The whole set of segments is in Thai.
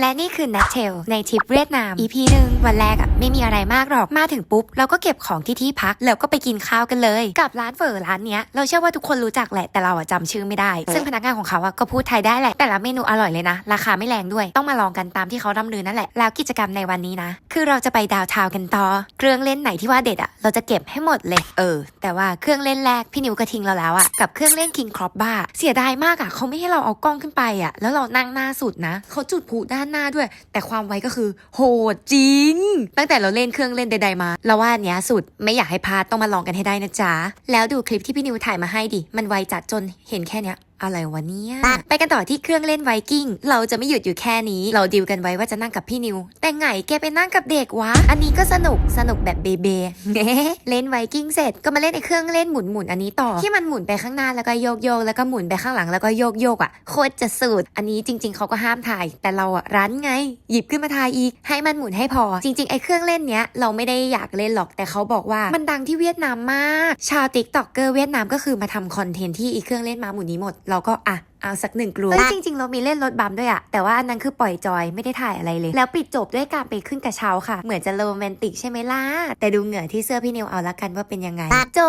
และนี่คือ n a t t a l ในทริปเวียดนาม EP หนึ่งวันแรกอะไม่มีอะไรมากหรอก มาถึงปุ๊บ เราก็เก็บของที่ที่พัก แล้วก็ไปกินข้าวกันเลย กับร้านเฝอร้านเนี้ย เราเชื่อว่าทุกคนรู้จักแหละ แต่เราอะจำชื่อไม่ได้ ซึ่งพนักงานของเขาอะก็พูดไทยได้แหละ แต่ละเมนูอร่อยเลยนะ ราคาไม่แรงด้วย ต้องมาลองกันตามที่เขาดำเนินนั่นแหละ แล้วกิจกรรมในวันนี้นะ คือเราจะไปดาวน์ทาวน์กันต่อ เครื่องเล่นไหนที่ว่าเด็ดอะเราจะเก็บให้หมดเลย เออ แต่ว่าเครื่องเล่นแรกพี่นิวก็ทิ้งเราแล้วอะกับเครื่องเล่น King Crop Bar เสียดายมากอะเขาไม่ให้เราเอากล้องขึ้นไปอะแล้วเรานั่งหน้าสุดนะเขาจุดพลุด้านหน้าด้วย แต่ความไวก็คือ โหดจริง ตั้งแต่เราเล่นเครื่องเล่นใดๆมาเราว่าอันเนี้ยสุดไม่อยากให้พลาดต้องมาลองกันให้ได้นะจ๊ะแล้วดูคลิปที่พี่นิวถ่ายมาให้ดิมันไวจัดจนเห็นแค่เนี้ย อะไรวะเนี่ย ไปกันต่อที่เครื่องเล่นไวกิ้ง เราจะไม่หยุดอยู่แค่นี้ เราดิวกันไว้ว่าจะนั่งกับพี่นิว แต่ไงแกไปนั่งกับเด็กวะ อันนี้ก็สนุก สนุกแบบเบเบเน่เล่นไวกิ้งเสร็จก็มาเล่นไอ้เครื่องเล่นหมุนหมุนอันนี้ต่อ ที่มันหมุนไปข้างหน้าแล้วก็โยกโยกแล้วก็หมุนไปข้างหลังแล้วก็โยกโยกอะ โคตรจะสุด อันนี้จริง ๆเขาก็ห้ามถ่าย แต่เราอะรั้นไง หยิบขึ้นมาถ่ายอีก ให้มันหมุนให้พอ จริง ๆไอ้เครื่องเล่นเนี้ยเราไม่ได้อยากเล่นหรอก แต่เขาบอกว่ามันดังที่เวียดนามมาก ชาวติ๊กต็อกเกอร์เวียดนามก็คือมาทำคอนเทนต์ที่อีเครื่องเล่นมาหมุนนี้หมดเราก็อะเอาสักหนึ่งกลัวจริงๆ เรามีเล่นรถบัมด้วยอะแต่ว่าอันนั้นคือปล่อยจอยไม่ได้ถ่ายอะไรเลย แล้วปิดจบด้วยการไปขึ้นกระเช้าค่ะ เหมือนจะโรแมนติกใช่ไหมล่ะ แต่ดูเหงื่อที่เสื้อพี่นิวเอาละกันว่าเป็นยังไง จ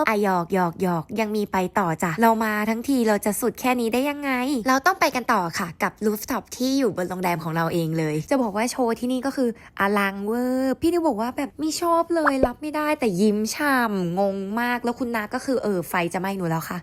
บอะหยอกหยอกหยอกยังมีไปต่อจ้ะ เรามาทั้งทีเราจะสุดแค่นี้ได้ยังไง เราต้องไปกันต่อค่ะ กับรูฟท็อปที่อยู่บนโรงแรมของเราเองเลย จะบอกว่าโชว์ที่นี่ก็คืออลังเวอร์ พี่นิวบอกว่าแบบไม่ชอบเลยรับไม่ได้แต่ยิ้มช่ำงงมาก แล้วคุณนาก็คือเออไฟจะไหม้หนูแล้วค่ะ